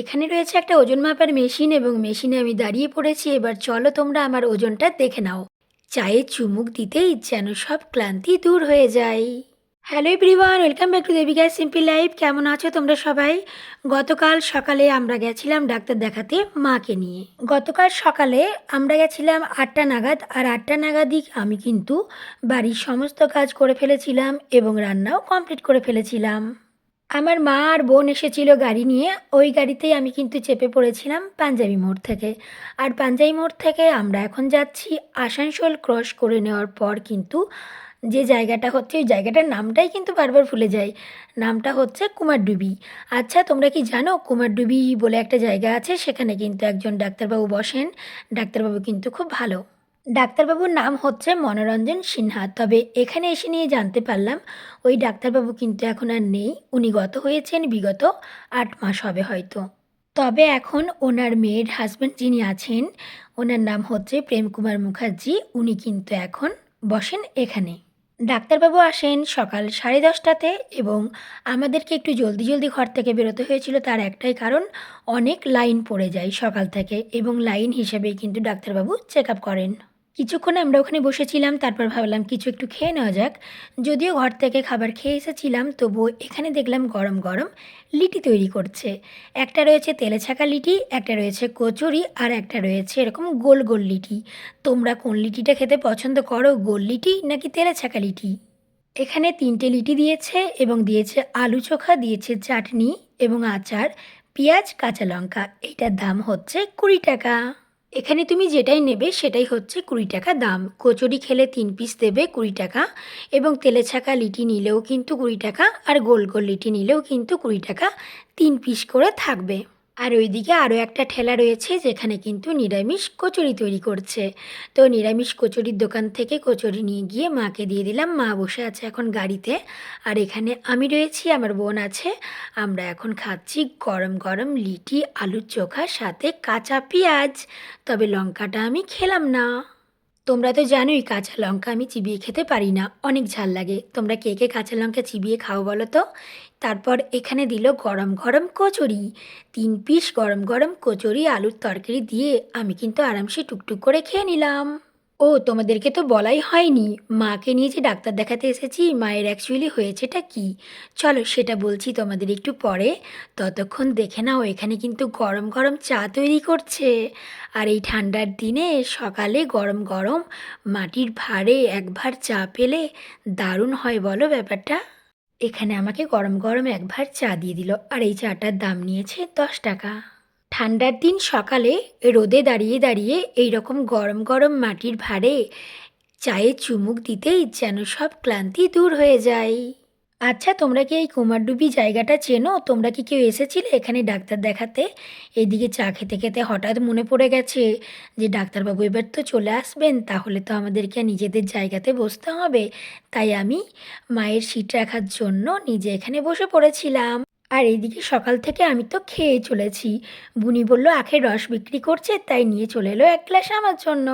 এখানে রয়েছে একটা ওজন মাপার মেশিন এবং মেশিনে আমি দাঁড়িয়ে পড়েছি। এবার চলো তোমরা আমার ওজনটা দেখে নাও। চায়ে চুমুক দিতেই যেন সব ক্লান্তি দূর হয়ে যায়। Hello everyone, welcome back to Debika simple life. কেমন আছো তোমরা সবাই? গতকাল সকালে আমরা গেছিলাম ডাক্তার দেখাতে মাকে নিয়ে। গতকাল সকালে আমরা গেছিলাম আটটা নাগাদ আর আটটা নাগাদই আমি কিন্তু বাড়ির সমস্ত কাজ করে ফেলেছিলাম এবং রান্নাও কমপ্লিট করে ফেলেছিলাম। আমার মা আর বোন এসেছিল গাড়ি নিয়ে। ওই গাড়িতেই আমি কিন্তু চেপে পড়েছিলাম পাঞ্জাবি মোড় থেকে। আর পাঞ্জাবি মোড় থেকে আমরা এখন যাচ্ছি আসানসোল ক্রস করে নেওয়ার পর কিন্তু যে জায়গাটা হচ্ছে, ওই জায়গাটার নামটাই কিন্তু বারবার ভুলে যাই। নামটা হচ্ছে কুমারডুবি। আচ্ছা তোমরা কি জানো কুমারডুবি বলে একটা জায়গা আছে? সেখানে কিন্তু একজন ডাক্তারবাবু বসেন। ডাক্তারবাবু কিন্তু খুব ভালো। ডাক্তারবাবুর নাম হচ্ছে মনোরঞ্জন সিনহা। তবে এখানে এসে নিয়ে জানতে পারলাম, ওই ডাক্তারবাবু কিন্তু এখন আর নেই। উনি গত হয়েছেন বিগত আট মাস হবে হয়তো। তবে এখন ওনার মেয়ের হাজব্যান্ড যিনি আছেন, ওনার নাম হচ্ছে প্রেম কুমার মুখার্জি। উনি কিন্তু এখন বসেন এখানে। ডাক্তারবাবু আসেন সকাল সাড়ে দশটাতে এবং আমাদেরকে একটু জলদি জলদি ঘর থেকে বেরোতে হয়েছিল। তার একটাই কারণ, অনেক লাইন পড়ে যায় সকাল থেকে এবং লাইন হিসেবেই কিন্তু ডাক্তারবাবু চেক আপ করেন। কিছুক্ষণ আমরা ওখানে বসেছিলাম, তারপর ভাবলাম কিছু একটু খেয়ে নেওয়া যাক। যদিও ঘর থেকে খাবার খেয়ে এসেছিলাম, তবুও এখানে দেখলাম গরম গরম লিটি তৈরি করছে। একটা রয়েছে তেলে ছাকা লিটি, একটা রয়েছে কচুরি, আর একটা রয়েছে এরকম গোল গোল লিটি। তোমরা কোন লিটিটা খেতে পছন্দ করো, গোল লিটি নাকি তেলে ছাকা লিটি? এখানে তিনটে লিটি দিয়েছে এবং দিয়েছে আলু চোখা, দিয়েছে চাটনি এবং আচার, পেঁয়াজ, কাঁচা লঙ্কা। এইটার দাম হচ্ছে কুড়ি টাকা। এখানে তুমি যেটাই নেবে সেটাই হচ্ছে কুড়ি টাকা দাম। কচুরি খেলে তিন পিস দেবে কুড়ি টাকা এবং তেলে ছাকা লিটি নিলেও কিন্তু কুড়ি টাকা আর গোল গোল লিটি নিলেও কিন্তু কুড়ি টাকা। তিন পিস করে থাকবে। আর ওইদিকে আরও একটা ঠেলা রয়েছে যেখানে কিন্তু নিরামিষ কচুরি তৈরি করছে। তো নিরামিষ কচুরির দোকান থেকে কচুরি নিয়ে গিয়ে মাকে দিয়ে দিলাম। মা বসে আছে এখন গাড়িতে। আর এখানে আমি রয়েছি, আমার বোন আছে। আমরা এখন খাচ্ছি গরম গরম লিটি, আলুর চোখার সাথে কাঁচা পেঁয়াজ। তবে লঙ্কাটা আমি খেলাম না। তোমরা তো জানোই কাঁচা লঙ্কা আমি চিবিয়ে খেতে পারি না, অনেক ঝাল লাগে। তোমরা কে কে কাঁচা লঙ্কা চিবিয়ে খাও বলো তো? তারপর এখানে দিল গরম গরম কচুরি। তিন পিস গরম গরম কচুরি আলুর তরকারি দিয়ে আমি কিন্তু আরামসে টুকটুক করে খেয়ে নিলাম। ও, তোমাদেরকে তো বলাই হয়নি। মাকে নিয়ে যে ডাক্তার দেখাতে এসেছি, মায়ের অ্যাকচুয়ালি হয়েছেটা কি? চলো সেটা বলছি তোমাদের একটু পরে। ততক্ষণ দেখে নাও, এখানে কিন্তু গরম গরম চা তৈরি করছে। আর এই ঠান্ডার দিনে সকালে গরম গরম মাটির ভাঁড়ে এক ভাঁড় চা পেলে দারুণ হয়, বলো ব্যাপারটা? এখানে আমাকে গরম গরম এক ভাঁড় চা দিয়ে দিল। আর এই চাটার দাম নিয়েছে দশ টাকা। ঠান্ডার দিন সকালে রোদে দাঁড়িয়ে দাঁড়িয়ে এই রকম গরম গরম মাটির ভাঁড়ে চায়ে চুমুক দিতেই যেন সব ক্লান্তি দূর হয়ে যায়। আচ্ছা তোমরা কি এই কুমারডুবি জায়গাটা চেনো? তোমরা কি কেউ এসেছিলে এখানে ডাক্তার দেখাতে? এইদিকে চা খেতে খেতে হঠাৎ মনে পড়ে গেছে যে ডাক্তারবাবু এবার তো চলে আসবেন, তাহলে তো আমাদেরকে নিজেদের জায়গাতে বসতে হবে। তাই আমি মায়ের সিট রাখার জন্য নিজে এখানে বসে পড়েছিলাম। আর এদিকে সকাল থেকে আমি তো খেয়ে চলেছি। বুনি বলল আখের রস বিক্রি করছে, তাই নিয়ে চলে এলো এক গ্লাস আমার জন্য।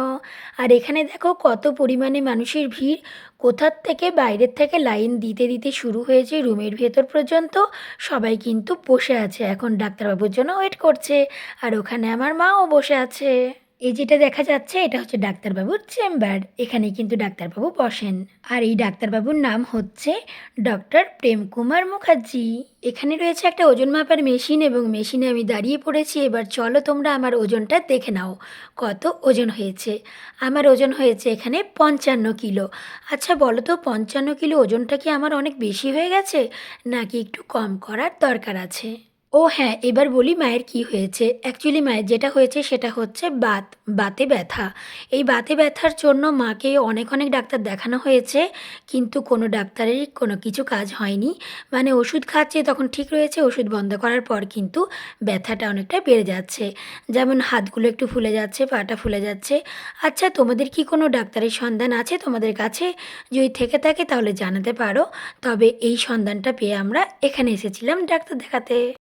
আর এখানে দেখো কত পরিমাণে মানুষের ভিড়। কোথার থেকে বাইরের থেকে লাইন দিতে দিতে শুরু হয়েছে রুমের ভেতর পর্যন্ত। সবাই কিন্তু বসে আছে। এখন ডাক্তারবাবুর জন্য ওয়েট করছে। আর ওখানে আমার মাও বসে আছে। এই যেটা দেখা যাচ্ছে, এটা হচ্ছে ডাক্তারবাবুর চেম্বার। এখানে কিন্তু ডাক্তারবাবু বসেন। আর এই ডাক্তারবাবুর নাম হচ্ছে ডক্টর প্রেম কুমার মুখার্জি। এখানে রয়েছে একটা ওজন মাপার মেশিন এবং মেশিনে আমি দাঁড়িয়ে পড়েছি। এবার চলো তোমরা আমার ওজনটা দেখে নাও। কত ওজন হয়েছে? আমার ওজন হয়েছে এখানে পঞ্চান্ন কিলো। আচ্ছা বলো তো, পঞ্চান্ন কিলো ওজনটা কি আমার অনেক বেশি হয়ে গেছে? নাকি একটু কম করার দরকার আছে? ও হ্যাঁ এবার বলি মায়ের কি হয়েছে। অ্যাকচুয়ালি মায়ের যেটা হয়েছে সেটা হচ্ছে বাত, বাতে ব্যথা। এই বাতে ব্যথার জন্য মাকে অনেক অনেক ডাক্তার দেখানো হয়েছে, কিন্তু কোনো ডাক্তারেরই কোনো কিছু কাজ হয়নি। মানে ওষুধ খাচ্ছে, তখন ঠিক রয়েছে, ওষুধ বন্ধ করার পর কিন্তু ব্যথাটা অনেকটা বেড়ে যাচ্ছে। যেমন হাতগুলো একটু ফুলে যাচ্ছে, পাটা ফুলে যাচ্ছে। আচ্ছা তোমাদের কি কোনো ডাক্তারের সন্ধান আছে তোমাদের কাছে? যদি থেকে থাকে তাহলে জানাতে পারো। তবে এই সন্ধানটা পেয়ে আমরা এখানে এসেছিলাম ডাক্তার দেখাতে।